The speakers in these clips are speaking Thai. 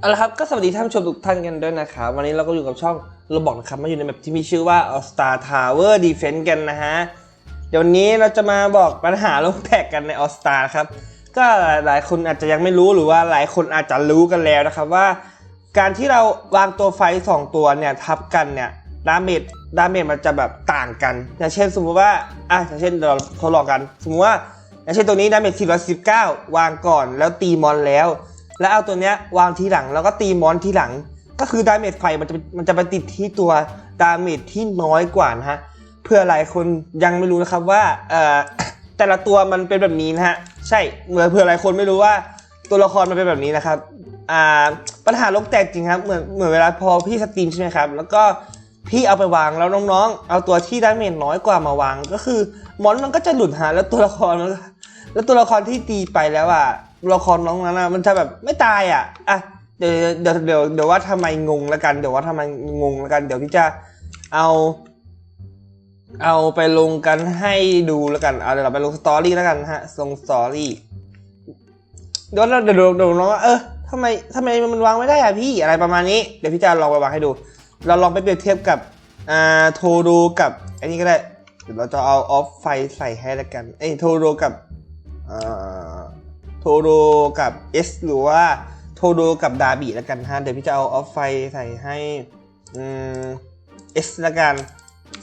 เอาละครับก็สวัสดีท่านผู้ชมทุกท่านกันด้วยนะครับวันนี้เราก็อยู่กับช่องเราบอกนะครับมาอยู่ในแบบที่มีชื่อว่า All Star Tower Defense กันนะฮะเดี๋ยวนี้เราจะมาบอกปัญหาโลกแตกกันใน All Star ครับก็หลายคนอาจจะยังไม่รู้หรือว่าหลายคนอาจจะรู้กันแล้วนะครับว่า การที่เราวางตัวไฟสองตัวเนี่ยทับกันเนี่ยดาเมจดาเมจมันจะแบบต่างกัน อย่างเช่นสมมุติว่าอะอย่างเช่นเราทดลองกัน สมมุติว่าอย่างเช่นตัวนี้ดาเมจ419 วางก่อนแล้วตีมอนแล้ว แล้วเอาตัวเนี้ยวางทีหลังแล้วก็ตีมอนทีหลัง ก็คือดาเมจไฟมันจะมันจะไปติดที่ตัวดาเมจที่น้อยกว่านะฮะเพื่อหลายคนยังไม่รู้นะครับว่าเอ่อแต่ละตัวมันเป็นแบบนี้นะฮะใช่เหมือนเผื่อหลายคนไม่รู้ว่าตัวละครมันเป็นแบบนี้นะครับอ่าปัญหาโลกแตกจริงครับเหมือนเหมือนเวลาพอพี่สตรีมใช่ไหมครับแล้วก็พี่เอาไปวางแล้วน้องๆ เอาตัวที่ดาเมจน้อยกว่ามาวางก็คือมอนมันก็จะหลุดฮะแล้วตัวละครมันแล้วตัวละครที่ตีไปแล้วอะ ตัวละครน้องนั้นอะมันจะแบบไม่ตายอะอะเดี๋ยวเดี๋ยวเดี๋ยวเดี๋ยวว่าทำไมงงล้วกันเดี๋ยวว่าทำไมงงล้วกัน เดี๋ยวพี่จะเอา เอาไปลงกันให้ดูล้วกันเอาเดี๋ยวเราไปลงสตอรี่ล้วกันฮะลงสตอรี่เดี๋ยวเราเดี๋ยวเดี๋ยวน้องว่าเออทำไมทำไมมันวางไม่ได้อะพี่อะไรประมาณนี้เดี๋ยวพี่จะลองไปวางให้ดู เราลองไปเปรียบเทียบกับอ่าโทโดกับอันนี้ก็ได้เดี๋ยวเราจะเอาออฟไฟใส่ให้ล้วกันเอ้โทโดกับอ่า โทโดกับ S หรือว่าโทโดกับดาบิแล้วกันฮะเดี๋ยวพี่จะเอาออฟไฟใส่ให้อืม S ล้วกัน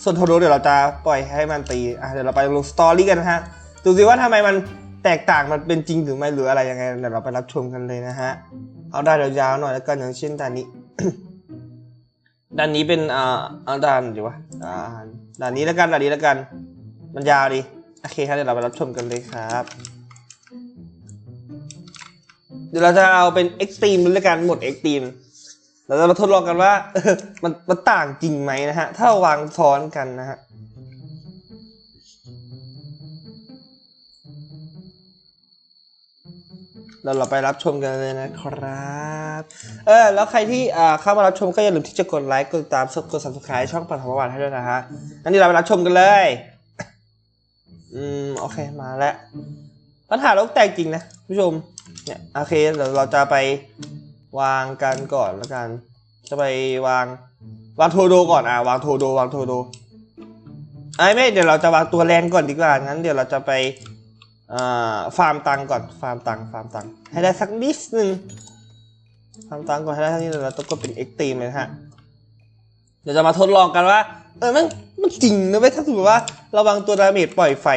ส่วนโทโดเดี๋ยวเราจะปล่อยให้มันตีอะเดี๋ยวเราไปลงสตอรี่กันนะฮะดูสิว่าทำไมมันแตกต่างมันเป็นจริงหรือไม่หรืออะไรยังไงเดี๋ยวเราไปรับชมกันเลยนะฮะเอาด้านยาวๆหน่อยแล้วกันอย่างเช่นด้านนี้ ด้านนี้เป็นอ่าเอาด้านดีวะอ่าด้านนี้แล้วกันด้านนี้แล้วกัน มันยาวดีโอเคครับเดี๋ยวเราไปรับชมกันเลยครับ เดี๋ยวเราจะเอาเป็นเอ็กซ์ตรีมด้วยกันหมดเอ็กซ์ตรีมเราจะมาทดลองกันว่ามันมันต่างจริงไหมนะฮะ ถ้าเราวางซ้อนกันนะฮะเราเราไปรับชมกันเลยนะครับ เออ แล้วใครที่อ่าเข้ามารับชมก็อย่าลืมที่จะกดไลค์ กดติดตามกด subscribe ช่องปัทประวัติให้ด้วยนะฮะงั้นเดี๋ยวเราไปรับชมกันเลย อืม โอเค มาแล้ว ปัญหาโลกแตกจริงนะผู้ชม เนี่ยโอเคเดี๋ยวเราจะไปวางกันก่อนแล้วกัน จะไปวางวางโทโดก่อนอะวางโทโดวางโทโดไอ้ไม่เดี๋ยวเราจะวางตัวแรงก่อนดีกว่างั้นเดี๋ยวเราจะไปฟาร์มตังก่อนฟาร์มตังฟาร์มตังให้ได้สักนิดนึงฟาร์มตังก่อนให้ได้สักนิดนึงเราต้องกดเป็นเอ็กตีมเลยฮะเดี๋ยวจะมาทดลองกันว่าเออมันมันจริงนะเว้ยถ้าสมมติว่าเราวางตัวดาเมจปล่อยไฟ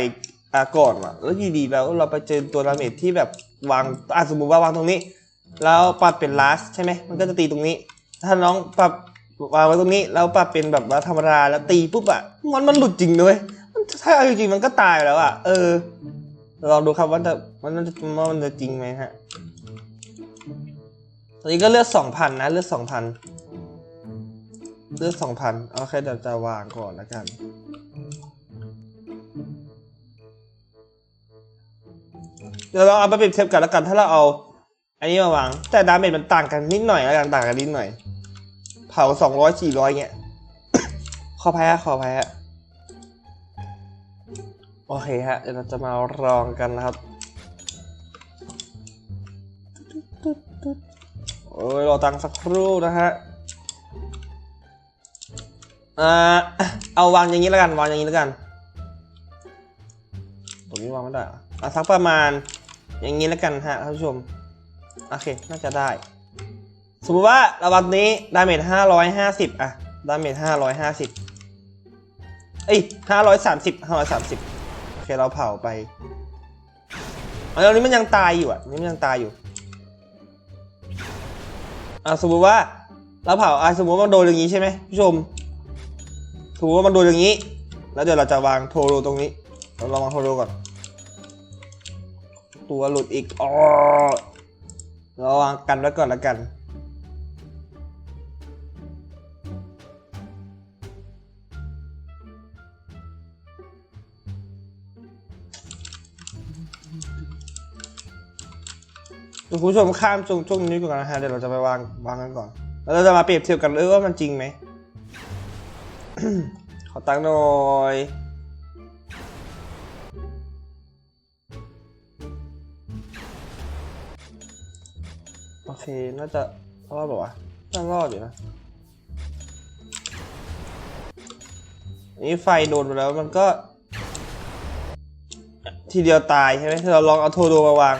อะก่อนว่ะแล้วอยู่ดีแล้วเราไปเจอตัวดาเมจที่แบบวางอะสมมติว่าวางตรงนี้ แล้วปรับเป็นลาสใช่ไหมมันก็จะตีตรงนี้ ถ้าน้องปรับวางไว้ตรงนี้แล้วปรับเป็นแบบว่าธรรมดาแล้วตีปุ๊บอะมันมันหลุดจริงด้วยมันถ้าเอาจริงมันก็ตายแล้วอะเออลองดูครับว่าจะมันจะว่ามันจะจริงไหมฮะตอนนี้ก็เลือดสองพันนะเลือดสองพันเลือดสองพันโอเคเดี๋ยวจะวางก่อนแล้วกัน เดี๋ยวเราเอาไปเปรียบเทียบกันแล้วกันถ้าเราเอาอันนี้มาวาง แต่ดาเมจมันต่างกันนิดหน่อยแล้วกันต่างกันนิดหน่อย เผาสองร้อยสี่ร้อยเงี้ยขอแพ้ขอแพ้โอเคฮะเดี๋ยวเราจะมาลองกันนะครับโอ้ยรอตังค์สักครู่นะฮะอ่าเอาวางอย่างนี้แล้วกันวางอย่างนี้แล้วกันตรงนี้วางไม่ได้ออะสักประมาณ อย่างนี้แล้วกันฮะท่านผู้ชม โอเค น่าจะได้ สมมติว่าระบับนี้ดาเมจห้าร้อยห้าสิบอะดาเมจห้าร้อยห้าสิบเอ้ยห้าร้อยสามสิบห้าร้อยสามสิบโอเค เราเผาไปอันนี้มันยังตายอยู่อะ นี่มันยังตายอยู่อะสมมติว่าเราเผาอะสมมติว่ามันโดนอย่างนี้ใช่ไหมผู้ชมสมมติว่ามันโดนอย่างนี้ แล้วเดี๋ยวเราจะวางโทโรตรงนี้ เราลองวางโทโรก่อน ตัวหลุดอีกอ๋อเราวางกันไว้ก่อนแล้วกันคุณผู้ชมข้ามช่วงช่วงนี้ก่อนนะฮะเดี๋ยวเราจะไปวางวางกันก่อน แล้วเราจะมาเปรียบเทียบกันเออว่ามันจริงไหม ขอตังค์หน่อย โอเค น่าจะรอดบอกว่าวะน่ารอดอยู่นะ นี่ไฟโดนไปแล้วมันก็ ทีเดียวตายใช่ไหมเราลองเอาโทโดมาวาง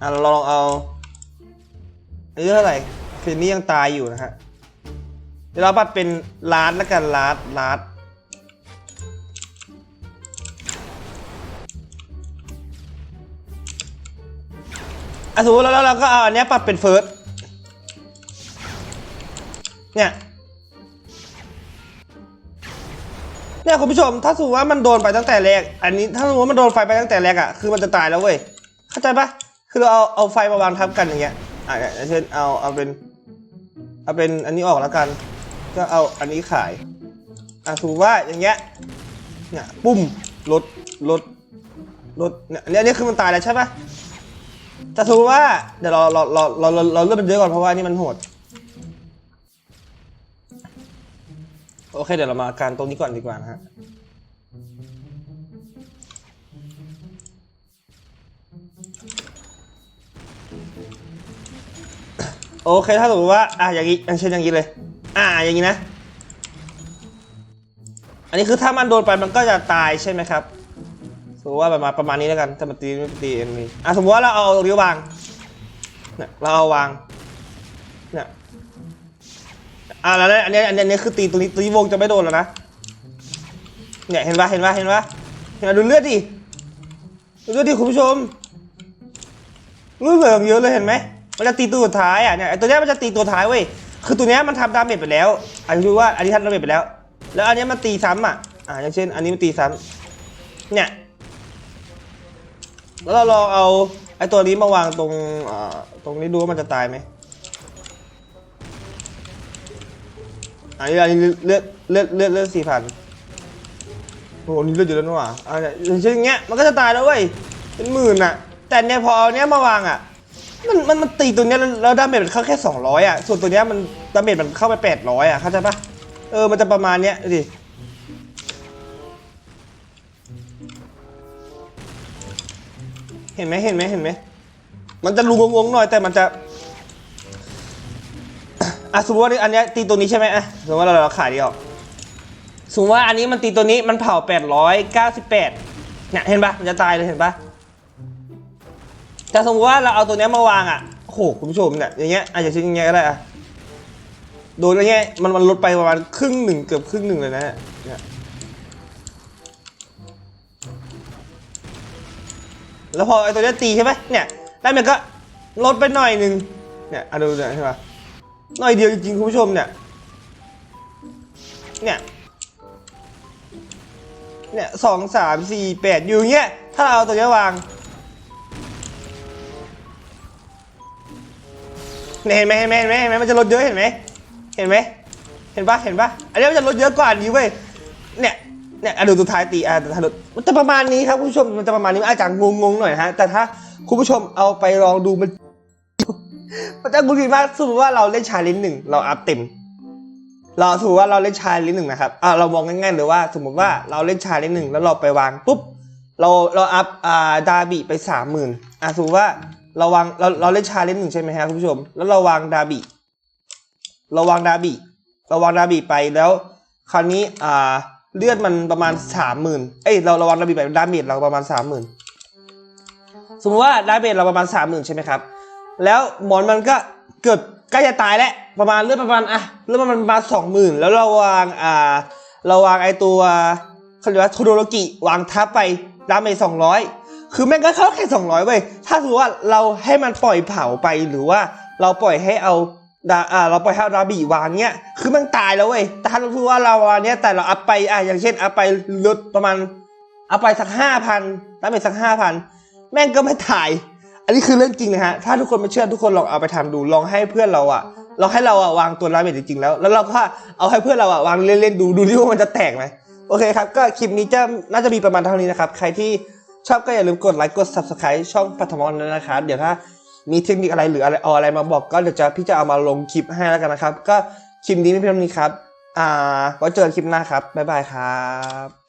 อะเราลองเอาอันนี้เท่าไร่คืนนี้ยังตายอยู่นะฮะเดี๋ยวเราปัดเป็นลาดแล้วกันลาดลาด อะสมมติแล้วเราก็เอาอันเนี้ยปรับเป็นเฟิร์สเนี่ยเนี่ยคุณผู้ชมถ้าสมมติว่ามันโดนไปตั้งแต่แรก อันนี้ถ้าสมมติว่ามันโดนไฟไปตั้งแต่แรกอะคือมันจะตายแล้วเว้ยเข้าใจปะคือเราเอาเอาไฟมาวางทับกันอย่างเงี้ยอะอย่างเช่นเอาเอาเป็นเอาเป็นอันนี้ออกแล้วกัน ก็เอาอันนี้ขายอะสมมติว่าอย่างเงี้ยเนี่ยปุ้มลดลดลดเนี่ยอันนี้อันนี้คือมันตายแล้วใช่ปะ แต่สมมติว่าเดี๋ยวเราเราเราเราเราเราเลือกมันเยอะก่อนเพราะว่านี่มันโหด โอเคเดี๋ยวเรามาการตรงนี้ก่อนดีกว่านะฮะโอเคถ้าสมมติว่าอะอย่างนี้อย่างเช่นอย่างนี้เลย อะอย่างนี้นะ อันนี้คือถ้ามันโดนไปมันก็จะตายใช่ไหมครับ มมติว่าประมาณประมาณนี้แล้วกันถ้ามันตีไม่ตีเอ็นนี้อะสมมติว่าเราเอาตรงนี้วางเนี่ยเราเอาวางเนี่ยอะแล้วอันนี้อันนี้อันนี้คือตีตรงนี้ตีวงจะไม่โดนแล้วนะเนี่ยเห็นปะเห็นปะเห็นปะเห็นปะดูเลือดดิดูเลือดดิคุณผู้ชมเลือดเหลืองเยอะเลยเห็นไหมมันจะตีตัวสุดท้ายอะเนี่ยไอตัวเนี้ยมันจะตีตัวท้ายเว้ยคือตัวเนี้ยมันทำดาเมจไปแล้วอันนี้คือว่าอันนี้ทำดาเมจไปแล้ว แล้วอันนี้มันตีซ้ำอะอ่าอย่างเช่น อันนี้มันตีซ้ำเนี่ย แล้วเราลองเอาไอ้ตัวนี้มาวางตรงอ่าตรงนี้ดูว่ามันจะตายไหมอันนี้อันนี้เลือดเลือดเลือดเลือดสี่พันโอ้โหนี่เลือดอยู่แล้วนี่หว่าอ่าเนี่ยอย่างเช่นอย่างเงี้ยมันก็จะตายแล้วเว้ยเป็นหมื่นอะแต่เนี่ยพอเอาเนี้ยมาวางอะมันมันมันตีตัวเนี้ยแล้วแล้วดาเมจมันเข้าแค่สองร้อยอะส่วนตัวเนี้ยมันดาเมจมันเข้าไปแปดร้อยอะเข้าใจปะเออมันจะประมาณเนี้ยดู เห็นไหมเห็นไหมเห็นไหมมันจะรูงงๆหน่อยแต่มันจะอะสมมติว่าอันนี้ตีตัวนี้ใช่ไหมอะสมมติว่าเราเราขายดีออกสมมติว่าอันนี้มันตีตัวนี้มันเผา 898เนี่ยเห็นปะมันจะตายเลยเห็นปะแต่สมมติว่าเราเอาตัวนี้มาวางอะโอ้โหคุณผู้ชมเนี่ยอย่างเงี้ยอาจจะชิ้นอย่างเงี้ยก็ได้อะโดนอะไรเงี้ยมันมันลดไปประมาณครึ่งหนึ่งเกือบครึ่งหนึ่งเลยนะฮะเนี่ย แล้วพอไอ้ตัวนี้ตีใช่ไหมเนี่ยแล้วมันก็ลดไปหน่อยหนึ่งเนี่ยอะดูเนี่ยใช่ปะหน่อยเดียวจริงๆคุณผู้ชมเนี่ยเนี่ยเนี่ยสองสามสี่แปดอยู่เงี้ยถ้าเราเอาตัวนี้วางเนี่ยเห็นไหมเห็นไหมเห็นไหมเห็นไหมมันจะลดเยอะเห็นไหมเห็นไหมเห็นปะเห็นปะอันนี้มันจะลดเยอะกว่านี้เว้ยเนี่ย เนี่ยอดูตัวท้ายตีอะตัวท้ายลดมันจะประมาณนี้ครับคุณผู้ชมมันจะประมาณนี้อาจจะงงๆหน่อยฮะแต่ถ้าคุณผู้ชมเอาไปลองดูมันมันจะงุนงิดมากสมมติว่าเราเล่นชาเลนจ์หนึ่งเราอัพเต็ม เราสมมติว่าเราเล่นชาเลนจ์หนึ่งนะครับอ่าเรามองง่ายๆเลยว่า สมมติว่าเราเล่นชาเลนจ์หนึ่งแล้วเราไปวางปุ๊บเราเราอัพอ่าดาบิไปสามหมื่นอะสมมติว่าเราวางเราเราเล่นชาเลนจ์หนึ่งใช่ไหมฮะคุณผู้ชม แล้วเราวางดาบิเราวางดาบิเราวางดาบิไปแล้ว คราวนี้อ่า เลือดมันประมาณสามหมื่นเอ้ยเราเราวางดาบิไปดาเมจเราประมาณสามหมื่นสมมติว่าดาเมจเราประมาณสามหมื่นใช่ไหมครับ แล้วหมอนมันก็เกือบใกล้จะตายแล้วประมาณเลือดประมาณอะเลือดประมาณประมาณสองหมื่นแล้วเราวางอ่าเราวางไอตัวเขาเรียกว่าโทโดโรกิวางทับไปดาเมจสองร้อยคือแม่งก็เข้าแค่สองร้อยเว้ยถ้าสมมติว่าเราให้มันปล่อยเผาไปหรือว่าเราปล่อยให้เอา ดาอ่าเราปล่อยให้ดาบีวางเนี้ยคือมันตายแล้วเว้ยแต่ถ้าเราพูดว่าเราวางเนี้ยแต่เราอัพไปอะอย่างเช่นอัพไปลดประมาณอัพไปสักห้าพันดาเมจสักห้าพันแม่งก็ไม่ตาย อันนี้คือเรื่องจริงนะฮะถ้าทุกคนไม่เชื่อทุกคนลองเอาไปทำดูลองให้เพื่อนเราอะลองให้เราอะวางตัวดาเมจจริงๆแล้ว แล้วเราก็เอาให้เพื่อนเราอะวางเล่นๆดูดูดิว่ามันจะแตกไหมโอเคครับก็คลิปนี้จะน่าจะมีประมาณเท่านี้นะครับใครที่ชอบก็อย่าลืมกดไลค์กด subscribe ช่องปัทมอนนะครับเดี๋ยวถ้า มีเทคนิคอะไรหรืออะไรเอาอะไรมาบอกก็เดี๋ยวจะพี่จะเอามาลงคลิปให้แล้วกันนะครับ ก็คลิปนี้ไม่เพียงเท่านี้ครับ อ่าไว้เจอกันคลิปหน้าครับบ๊ายบายครับ